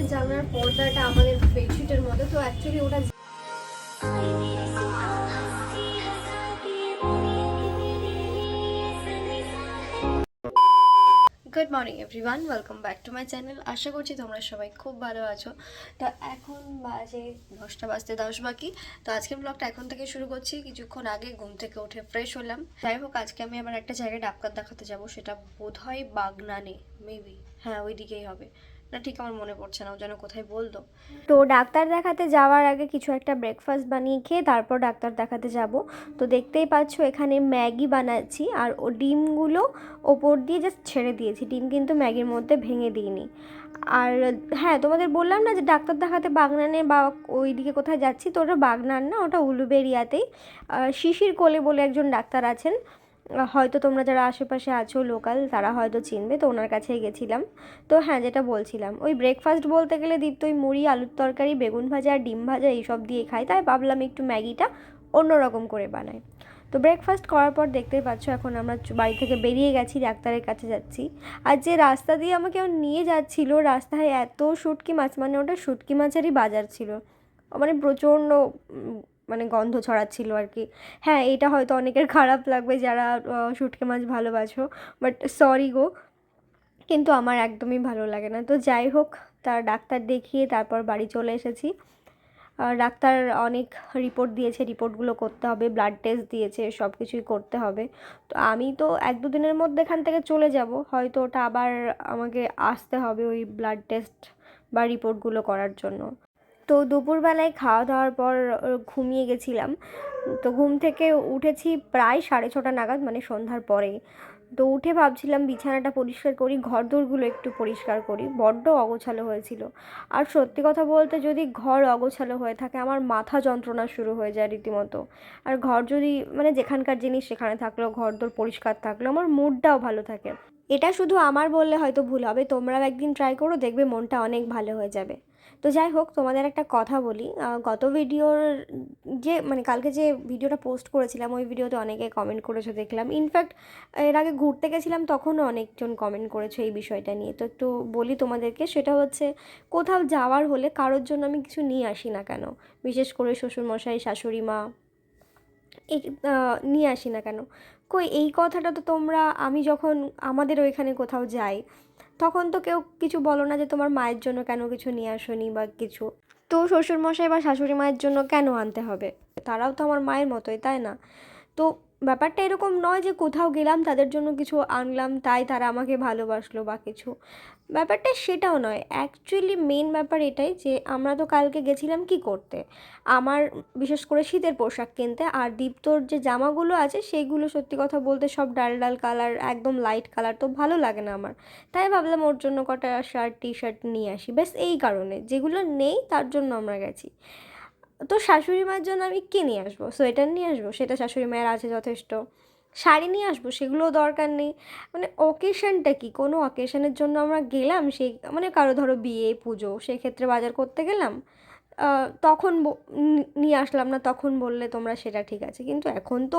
আমাদের জানলার পর্দাটা আমাদের বেডশিটের মধ্যে তো অ্যাকচুয়ালি ওটা good morning everyone welcome back to my channel আশা করছি তোমরা সবাই খুব ভালো আছো। তো এখন বাজে দশটা বাজতে দশ বাকি। তো আজকের ব্লগটা এখন থেকে শুরু করছি। কিছুক্ষণ আগে ঘুম থেকে উঠে ফ্রেশ হলাম। যাই হোক, আজকে আমি আবার একটা জায়গায় ডাক্তার দেখাতে যাব। সেটা বোধহয় বাগনানে মেবি হ্যাঁ ওই দিকেই হবে। না ঠিক আমার মনে পড়ছে না, ও যেন কোথায় বলতো। তো ডাক্তার দেখাতে যাওয়ার আগে কিছু একটা ব্রেকফাস্ট বানিয়ে খেয়ে তারপর ডাক্তার দেখাতে যাব। তো দেখতেই পাচ্ছ এখানে ম্যাগি বানাচ্ছি আর ও ডিমগুলো ওপর দিয়ে জাস্ট ছেড়ে দিয়েছি। ডিম কিন্তু ম্যাগির মধ্যে ভেঙে দিইনি। আর হ্যাঁ তোমাদের বললাম না যে ডাক্তার দেখাতে বাগনানে বা ওই দিকে কোথায় যাচ্ছি? তো ওটা বাগনান না, ওটা উলুবেরিয়াতেই। শিশির কোলে বলে একজন ডাক্তার আছেন। হয়তো তোমরা যারা আশেপাশে আছো লোকাল, তারা হয়তো চিনবে, তো ওনার কাছেই গেছিলাম। তো হ্যাঁ যেটা বলছিলাম, ওই ব্রেকফাস্ট বলতে গেলে দীপ্ত ওই মুড়ি, আলুর তরকারি, বেগুন ভাজা, আর ডিম ভাজা এইসব দিয়ে খাই তাই ভাবলাম একটু ম্যাগিটা অন্যরকম করে বানাই। তো ব্রেকফাস্ট করার পর দেখতেই পাচ্ছ, এখন আমরা বাড়ি থেকে বেরিয়ে গেছি, ডাক্তারের কাছে যাচ্ছি। আর যে রাস্তা দিয়ে আমাকে নিয়ে যাচ্ছিল, রাস্তায় এত শুটকি মাছ মানে ওটা শুটকি মাছেরই বাজার ছিল। মানে প্রচণ্ড মানে গন্ধ ছড়াচ্ছিল আর কি। হ্যাঁ এটা হয়তো অনেকের খারাপ লাগবে যারা শুটকি মাছ ভালোবাসো বাট সরি গো, কিন্তু আমার একদমই ভালো লাগে না। তো যাই হোক, তার ডাক্তার দেখিয়ে তারপর বাড়ি চলে এসেছি। ডাক্তার অনেক রিপোর্ট দিয়েছে রিপোর্টগুলো করতে হবে ব্লাড টেস্ট দিয়েছে সব কিছুই করতে হবে। তো আমি তো এক দু দিনের মধ্যে এখান থেকে চলে যাব, হয়তো ওটা আবার আমাকে আসতে হবে ওই ব্লাড টেস্ট বা রিপোর্টগুলো করার জন্য। তো দুপুরবেলায় খাওয়া দাওয়ার পর ঘুমিয়ে গেছিলাম। তো ঘুম থেকে উঠেছি প্রায় সাড়ে ছটা নাগাদ মানে সন্ধ্যার পরে। তো উঠে ভাবছিলাম বিছানাটা পরিষ্কার করি ঘর দোরগুলো একটু পরিষ্কার করি। বড্ড অগোছালো হয়েছিল। আর সত্যি কথা বলতে যদি ঘর অগোছালো হয়ে থাকে, আমার মাথা যন্ত্রণা শুরু হয়ে যায় রীতিমতো। আর ঘর যদি মানে যেখানকার জিনিস সেখানে থাকলেও, ঘরদোর পরিষ্কার থাকলেও, আমার মুডটাও ভালো থাকে। এটা শুধু আমার বললে হয়তো ভুল হবে, তোমরাও একদিন ট্রাই করো, দেখবে মনটা অনেক ভালো হয়ে যাবে। তো যাই হোক, তোমাদের একটা কথা বলি। গত ভিডিওর যে মানে কালকে যে ভিডিওটা পোস্ট করেছিলাম, ওই ভিডিওতে অনেকে কমেন্ট করেছ দেখলাম। ইনফ্যাক্ট এর আগে ঘুরতে গেছিলাম, তখনও অনেকজন কমেন্ট করেছ এই বিষয়টা নিয়ে। তো একটু বলি তোমাদেরকে, সেটা হচ্ছে কোথাও যাওয়ার হলে কারোর জন্য আমি কিছু নিয়ে আসি না কেন? বিশেষ করে শ্বশুরমশাই শাশুড়ি মা নিয়ে আসি না কেন? কই, এই কথাটা তো তোমরা, আমি যখন আমাদের ওইখানে কোথাও যাই তখন তো কেউ কিছু বলো না যে তোমার মায়ের জন্য কেন কিছু নিয়ে আসনি বা কিছু। তো শ্বশুরমশাই বা শাশুড়ি মায়ের জন্য কেন আনতে হবে? তারাও তো আমার মায়ের মতোই তাই না? তো ব্যাপারটা এরকম নয় যে কোথাও গেলাম, তাদের জন্য কিছু আনলাম, তাই তারা আমাকে ভালোবাসলো বা কিছু। ব্যাপারটা সেটাও নয়। অ্যাকচুয়ালি মেন ব্যাপার এটাই যে আমরা তো কালকে গেছিলাম কি করতে? আমার বিশেষ করে শীতের পোশাক কিনতে আর দীপ্তর যে জামাগুলো আছে, সেইগুলো সত্যি কথা বলতে সব ডাল ডাল কালার, একদম লাইট কালার তো ভালো লাগে না আমার। তাই ভাবলাম ওর জন্য কটা শার্ট টি শার্ট নিয়ে আসি। ব্যাস এই কারণে। যেগুলো নেই, তার জন্য আমরা গেছি। তো শাশুড়ি মায়ের জন্য আমি কী নিয়ে আসব? সোয়েটার নিয়ে আসব? সেটা শাশুড়ি মায়ের আছে যথেষ্ট। শাড়ি নিয়ে আসব? সেগুলোও দরকার নেই। মানে অকেশনটা কি? কোনো অকেশনের জন্য আমরা গেলাম সেই মানে কারও ধরো বিয়ে, পুজো, সেক্ষেত্রে বাজার করতে গেলাম তখন নিয়ে আসলাম না, তখন বললে তোমরা সেটা ঠিক আছে। কিন্তু এখন তো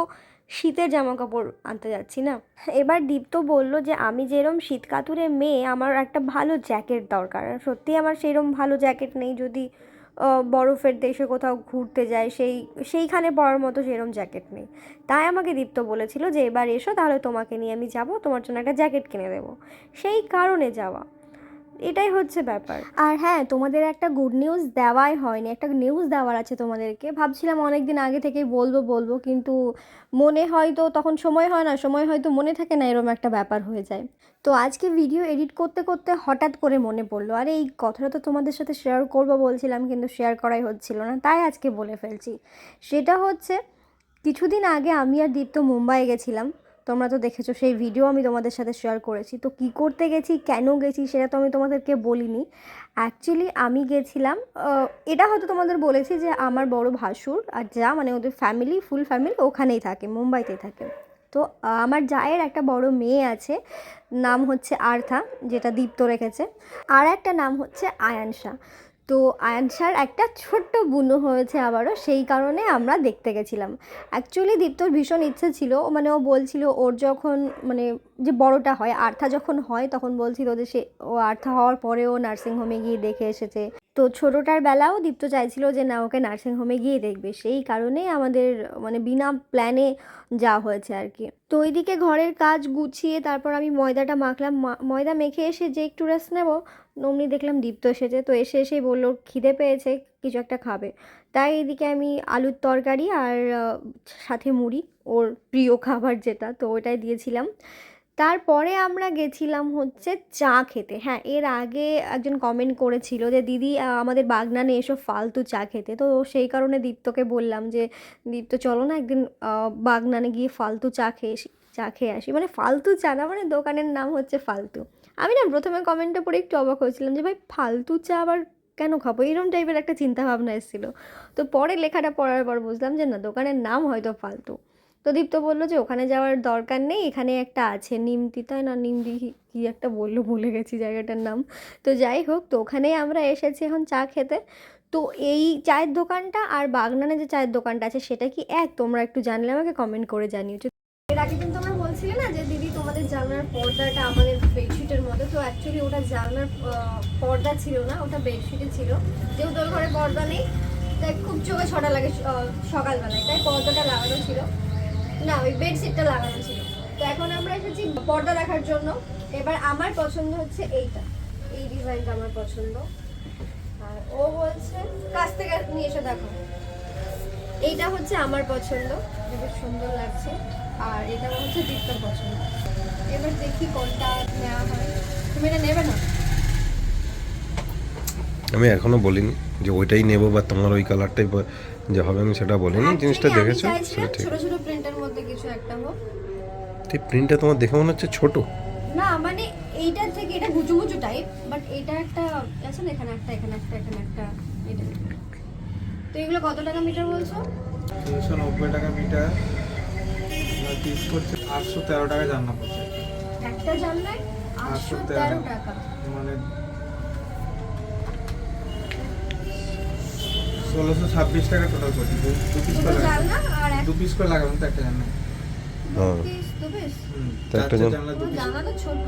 শীতের জামা কাপড় আনতে যাচ্ছি না। এবার দীপ্ত বলল যে, আমি যেরম শীত কাতুরে মেয়ে, আমার একটা ভালো জ্যাকেট দরকার। সত্যি আমার সেরম ভালো জ্যাকেট নেই যদি বরফের দেশে কোথাও ঘুরতে যায়, সেই, সেইখানে পড়ার মতো সেরম জ্যাকেট নেই। তাই আমাকে দীপ্ত বলেছিল যে, এবার এসো, তাহলে তোমাকে নিয়ে আমি যাব, তোমার জন্য একটা জ্যাকেট কিনে দেবো। সেই কারণে যাওয়া। এটাই হচ্ছে ব্যাপার। আর হ্যাঁ তোমাদের একটা গুড নিউজ দেওয়াই হয়নি, একটা নিউজ দেওয়ার আছে তোমাদেরকে। ভাবছিলাম অনেক দিন আগে থেকেই বলব বলব, কিন্তু মনে হয়তো তখন সময় হয় না, সময় হয়তো মনে থাকে না এরকম একটা ব্যাপার হয়ে যায়। তো আজকে ভিডিও এডিট করতে করতে হঠাৎ করে মনে পড়ল, আর এই কথাটা তো তোমাদের সাথে শেয়ার করব বলছিলাম, কিন্তু শেয়ার করাই হচ্ছিল না, তাই আজকে বলে ফেলছি। সেটা হচ্ছে, কিছুদিন আগে আমি আর দীপ্ত মুম্বাই গেছিলাম। তোমরা তো দেখেছ, সেই ভিডিও আমি তোমাদের সাথে শেয়ার করেছি। তো কি করতে গেছি, কেন গেছি সেটা তো আমি তোমাদেরকে বলিনি। অ্যাকচুয়ালি আমি গেছিলাম এটা হয়তো তোমাদের বলেছি যে আমার বড় ভাসুর আর যা মানে ওদের ফ্যামিলি ফুল ফ্যামিলি ওখানেই থাকে, মুম্বাইতেই থাকে। তো আমার জায়ের একটা বড় মেয়ে আছে, নাম হচ্ছে আর্থা, যেটা দীপ্ত রেখেছে। আর একটা নাম হচ্ছে আয়ানশা। তো আনসার একটা ছোট্ট বুনো হয়েছে আবারও, সেই কারণে আমরা দেখতে গেছিলাম। অ্যাকচুয়ালি দীপ্তর ভীষণ ইচ্ছে ছিল মানে ও বলছিল ওর যখন মানে যে বড়টা হয়, আর্থা যখন হয়, তখন বলছিল যে সে, ও আর্থা হওয়ার পরেও নার্সিংহোমে গিয়ে দেখে এসেছে। তো ছোটোটার বেলাও দীপ্ত চাইছিল যে, না, ওকে নার্সিংহোমে গিয়ে দেখবে। সেই কারণেই আমাদের মানে বিনা প্ল্যানে যাওয়া হয়েছে আর কি। তো ওইদিকে ঘরের কাজ গুছিয়ে তারপর আমি ময়দাটা মাখলাম। ময়দা মেখে এসে যে একটু রেস্ট নেব, অমনি দেখলাম দীপ্ত এসেছে। তো এসে এসেই বলল, খিদে পেয়েছে, কিছু একটা খাবে। তাই এদিকে আমি আলুর তরকারি আর সাথে মুড়ি, ওর প্রিয় খাবার যেটা, তো ওটাই দিয়েছিলাম। তারপরে আমরা গেছিলাম হচ্ছে চা খেতে। হ্যাঁ এর আগে একজন কমেন্ট করেছিল যে, দিদি আমাদের বাগনানে এসব ফালতু চা খেতে। তো সেই কারণে দীপ্তকে বললাম যে, দীপ্ত, চলো না একদিন বাগনানে গিয়ে ফালতু চা খেয়ে চা খেয়ে আসি। মানে ফালতু চা না মানে দোকানের নাম হচ্ছে ফালতু। আমি না প্রথমে কমেন্টটা পড়ে একটু অবাক হয়েছিলাম যে, ভাই, ফালতু চা আবার কেন খাব? এরকম টাইপের একটা চিন্তা ভাবনা এসেছিল। তো পরে লেখাটা পড়ার পর বুঝলাম যে, না, দোকানের নাম হয়তো ফালতু। তো দীপ্ত বলল যে, ওখানে যাওয়ার দরকার নেই, এখানে একটা আছে নিমতি তাই না নিমতি কি একটা বলল, ভুলে গেছি জায়গাটার নাম। তো যাই হোক, তো ওখানেই আমরা এসেছি এখন চা খেতে। তো এই চায়ের দোকানটা আর বাগনানে যে চায়ের দোকানটা আছে, সেটা কি এক? তোমরা একটু জানলে আমাকে কমেন্ট করে জানিও। এর আগে কিন্তু আমরা বলছিলে না যে, দিদি তোমাদের জানলার পর্দাটা আমাদের বেডশিটের মতো। তো অ্যাকচুয়ালি ওটা জানলার পর্দা ছিল না, ওটা বেডশিটে ছিল। যেহেতু ওর ঘরে পর্দা নেই, তাই খুব চোখে ছটা লাগে সকালবেলায়। তাই পর্দাটা লাগানো ছিল। না, ওই বেডশিটটা লাগানো ছিল। তো এখন আমরা এসেছি পর্দা দেখার জন্য। এবার আমার পছন্দ হচ্ছে এইটা। এই ডিজাইনটা আমার পছন্দ। আর ও বলছে, কাছ থেকে নিয়ে এসে দেখো। এইটা হচ্ছে আমার পছন্দ। খুব সুন্দর লাগছে। আর এটা হচ্ছে দীপ্তর পছন্দ। এবার দেখি কোনটা নেওয়া হয়। তুমি এটা নেবে না? আমি এখনও বলিনি। যে ওইটাই নেব বা তোমার ওই কালারটাই ব- যে হবে আমি সেটা বলিনি জিনিসটা দেখেছ? সেটা ঠিক। ছোট ছোট প্রিন্টের মধ্যে কিছু একটা হোক। এই প্রিন্টটা তোমার দেখে মনে হচ্ছে ছোট। না মানে এইটার থেকে এটা গুচু গুচু টাইপ বাট এটা একটা আছে না এখানে একটা এখানে একটা এখানে একটা এটা। তো এগুলো কত টাকা মিটার বলছো? তিনশো নব্বই টাকা মিটার পিস করছে আটশো তেরো টাকা জান্না পড়ছে। একটা জানলায় আটশো আটশো তেরো। তেরো। টাকা। মানে ষোলোশো ছাব্বিশ টাকা টোটাল করছে দু দু পিস করে এক দু পিস করে লাগাবেন তো একটা জানলা। হ্যাঁ। একটা জানলা ছোট।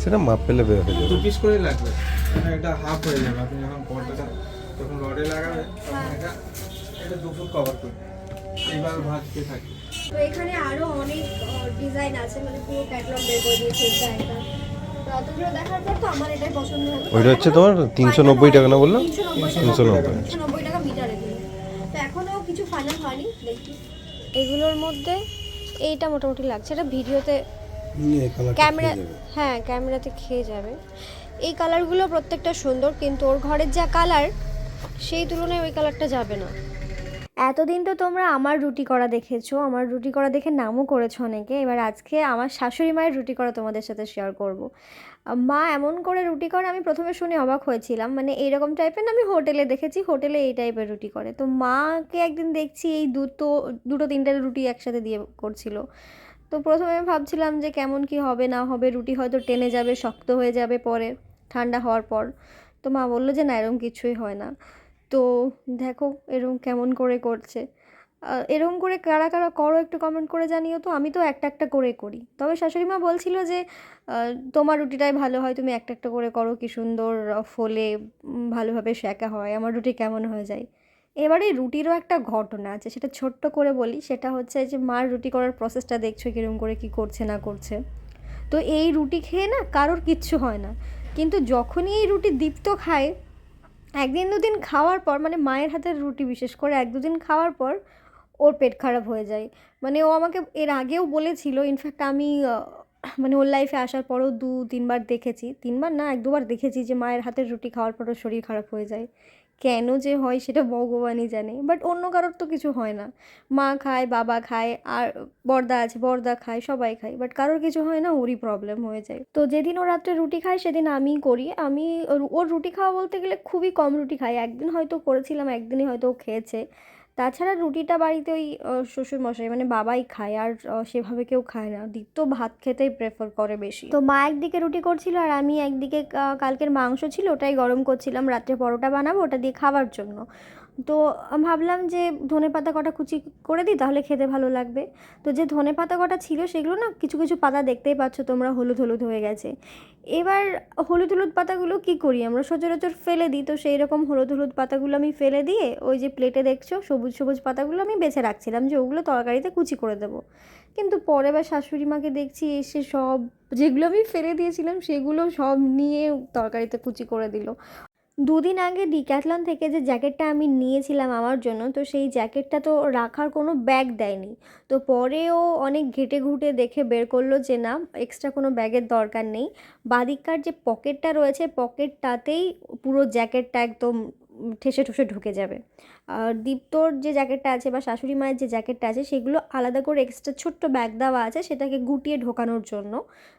সেটা মাপ পেলে বের হয়ে দু পিস করে লাগবে। মানে এটা হাফ হয়ে যাবে। আপনি যখন পর্দাটা যখন রডে লাগাবেন তখন হ্যাঁ। এটা এটা দু ফুট কভার করবে এইভাবে ভাঁজতে থাকে। তো এখানে আরও অনেক ডিজাইন আছে। মানে পুরো ক্যাটালগ বের করে দিয়েছে এটা ওইটা হচ্ছে তোমার 390 টাকা না বললাম? 390 390 390 টাকা মিটারে তো এখনও কিছু ফাইনাল হয়নি দেখি। এগুলোর মধ্যে এইটা মোটামুটি লাগছে। এটা ভিডিওতে ক্যামেরা হ্যাঁ ক্যামেরাতে খেয়ে যাবে। এই কালারগুলো প্রত্যেকটা সুন্দর কিন্তু ওর ঘরের যা কালার সেই তুলনায় ওই কালারটা যাবে না। এতদিন তো তোমরা আমার রুটি করা দেখেছ, আমার রুটি করা দেখে নামও করেছ অনেকে। এবার আজকে আমার শাশুড়ি মায়ের রুটি করা তোমাদের সাথে শেয়ার করব। মা এমন করে রুটি করে, আমি প্রথমে শুনে অবাক হয়েছিলাম। মানে এইরকম টাইপের না, আমি হোটেলে দেখেছি, হোটেলে এই টাইপের রুটি করে। তো মাকে একদিন দেখছি এই দুটো দুটো তিনটে রুটি একসাথে দিয়ে করছিল। তো প্রথমে আমি ভাবছিলাম যে কেমন কি হবে, না হবে, রুটি হয়তো টেনে যাবে, শক্ত হয়ে যাবে পরে, ঠান্ডা হওয়ার পর। তো মা বলল যে না, এরকম কিছুই হয় না। তো দেখো এরকম কেমন করে করছে। এরকম করে কারা কারা করো একটু কমেন্ট করে জানিও তো, আমি তো একটা একটা করে করি। তবে শাশুড়ি মা বলছিল যে তোমার রুটিটাই ভালো হয়, তুমি একটা একটা করে করো, কি সুন্দর ফোলে ভালোভাবে শেখা হয়, আমার রুটি কেমন হয়ে যায়। এবারে রুটিরও একটা ঘটনা আছে, সেটা ছোট্ট করে বলি, সেটা হচ্ছে যে, মার রুটি করার প্রসেসটা দেখছ কীরকম করে কি করছে না করছে। তো এই রুটি খেয়ে না কারোর কিচ্ছু হয় না। কিন্তু যখনই এই রুটি দীপ্ত খায় একদিন দুদিন খাওয়ার পর মানে মায়ের হাতের রুটি বিশেষ করে, এক দুদিন খাওয়ার পর ওর পেট খারাপ হয়ে যায়। মানে ও আমাকে এর আগেও বলেছিল ইনফ্যাক্ট আমি মানে ওর লাইফে আসার পরও দু তিনবার দেখেছি। তিনবার না, এক দুবার দেখেছি যে মায়ের হাতের রুটি খাওয়ার পরও শরীর খারাপ হয়ে যায়। কেন যে হয় সেটা ভগবানই জানে। বাট অন্য কারোর তো কিছু হয় না। মা খায়, বাবা খায়, আর বর্দা আছে, বর্দা খায়, সবাই খায়। বাট কারোর কিছু হয় না, ওরই প্রবলেম হয়ে যায়। তো যেদিন ও রাত্রে রুটি খায়, সেদিন আমি করি। আমি ওর- রুটি খাওয়া বলতে গেলে খুবই কম রুটি খাই। একদিন হয়তো করেছিলাম, একদিনই হয়তো খেয়েছে। তাছাড়া রুটিটা বাড়িতে ওই শ্বশুর মশাই মানে বাবাই খায় আর সেভাবে কেউ খায় না। দীপ্ত ভাত খেতেই প্রেফার করে বেশি। তো মা একদিকে রুটি করছিল আর আমি একদিকে কালকের মাংস ছিল ওটাই গরম করছিলাম। রাত্রে পরোটা বানাবো ওটা দিয়ে খাওয়ার জন্য। তো ভাবলাম যে ধনে পাতা কটা কুচি করে দিই, তাহলে খেতে ভালো লাগবে। তো যে ধনে পাতা কটা ছিল সেগুলো না কিছু কিছু পাতা দেখতেই পাচ্ছ তোমরা হলুদ হলুদ হয়ে গেছে। এবার হলুদ হলুদ পাতাগুলো কি করি আমরা? সচরাচর ফেলে দিই, তো সেই রকম হলুদ হলুদ পাতাগুলো আমি ফেলে দিয়ে ওই যে প্লেটে দেখছ, সবুজ সবুজ পাতাগুলো আমি বেছে রাখছিলাম যে ওগুলো তরকারিতে কুচি করে দেবো। কিন্তু পরে বা শাশুড়ি মাকে দেখছি এসে সব যেগুলো আমি ফেলে দিয়েছিলাম সেগুলো সব নিয়ে তরকারিতে কুচি করে দিল। দুদিন আগে ডিক্যাথলন থেকে যে জ্যাকেটটা আমি নিয়েছিলাম আমার জন্য, তো সেই জ্যাকেটটা তো রাখার কোনো ব্যাগ দেয়নি। তো পরেও অনেক ঘেটে ঘুটে দেখে বের করল যে না এক্সট্রা কোনো ব্যাগের দরকার নেই। বাদিককার যে পকেটটা রয়েছে পকেটটাতেই পুরো জ্যাকেটটা একদম ঠেসে ঠুসে ঢুকে যাবে। আর দীপ্তর যে জ্যাকেটটা আছে বা শাশুড়ি মায়ের যে জ্যাকেটটা আছে, সেগুলো আলাদা করে এক্সট্রা ছোট্ট ব্যাগ দেওয়া আছে সেটাকে গুটিয়ে ঢোকানোর জন্য।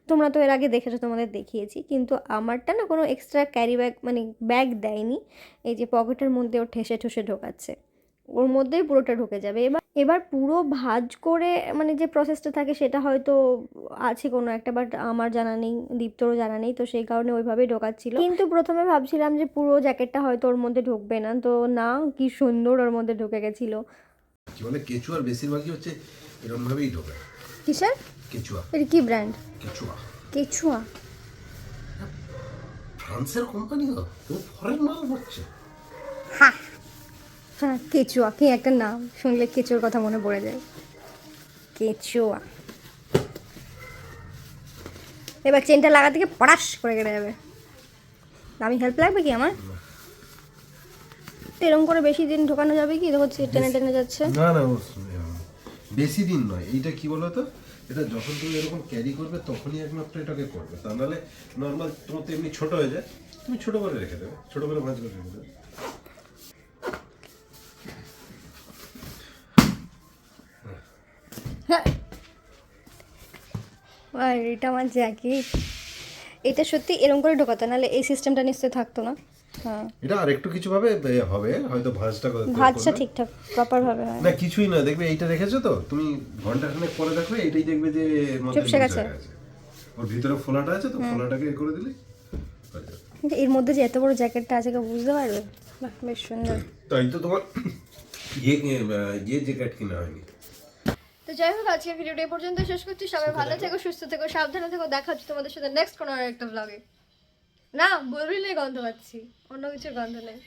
তোমরা তো এর আগে দেখেছ, তোমাদের দেখিয়েছি। কিন্তু আমারটা না কোনো এক্সট্রা ক্যারি ব্যাগ মানে ব্যাগ দেয়নি। এই যে পকেটের মধ্যে ও ঠেসে ঠুসে ঢোকাচ্ছে। ওর মধ্যেই পুরোটা ঢুকে যাবে। এবার এবার পুরো ভাজ করে মানে যে প্রসেসটা থাকে সেটা হয়তো আছে কোনো একটা বাট আমার জানা নেই দীপ্তরও জানা নেই তো সেই কারণে ওইভাবেই ঢোকাচ্ছিল। কিন্তু প্রথমে ভাবছিলাম যে পুরো জ্যাকেটটা হয়তো ওর মধ্যে ঢুকবে না তো না কি সুন্দর ওর মধ্যে ঢুকে গেছিল। কি বলে কেচুয়ার বেশিরভাগই হচ্ছে এরকম ভাবেই ঢোকে। কিসের? কেচুয়া। এটা কি ব্র্যান্ড কেচুয়া। কেচুয়া। ফ্রান্সের কোম্পানি তো ফরেন মাল হচ্ছে হ্যাঁ কেচুয়া। কি একটা নাম শুনলে কেচুয়ার কথা মনে পড়ে যায়। কেচুয়া। এবার চেনটা লাগা থেকে পড়াশ করে কেটে যাবে। আমি হেল্প লাগবে কি আমার? এরকম করে বেশি দিন ঢোকানো যাবে কি? দেখো টেনে টেনে যাচ্ছে। না না বেশি দিন নয়। এইটা কি বলো তো? এটা যখন তুমি এরকম ক্যারি করবে তখনই একমাত্র এটাকে করবে। তা নাহলে নর্মাল তোমার তো এমনি ছোট হয়ে যায়। তুমি ছোট করে রেখে দেবে। ছোট করে ভাঁজ করে রেখে দেবে। এটা আমার জ্যাকেট এটা সত্যি এরকম করে ঢোকাতো নাহলে এই সিস্টেমটা নিশ্চয়ই থাকতো না। হ্যাঁ। এটা আর একটু কিছু ভাবে হবে হয়তো ভাঁজটা ভাজটা ঠিকঠাক প্রপারভাবে হয়। না কিছুই না দেখবে এইটা রেখেছো তো তুমি ঘণ্টা খানেক পরে দেখবে এইটাই দেখবে যে চুপসে গেছে। ওর ভিতরে ফোলাটা আছে তো ফোলাটাকে এ করে। কিন্তু এর মধ্যে যে এত বড় জ্যাকেটটা আছে কেউ বুঝতে পারবে? বাহ বেশ সুন্দর। তাই তো তোমার ইয়ে আহ, ইয়ে জ্যাকেট কিনা হয়নি। তো যাই হোক আজকে ভিডিওটা এই পর্যন্ত শেষ করছি। সবাই ভালো থেকো। সুস্থ থেকো সাবধানে থেকো। দেখা হচ্ছে তোমাদের সাথে নেক্সট কোনো আর একটা ব্লগে না বলবিলে গন্ধ পাচ্ছি। অন্য কিছুর গন্ধ নেই।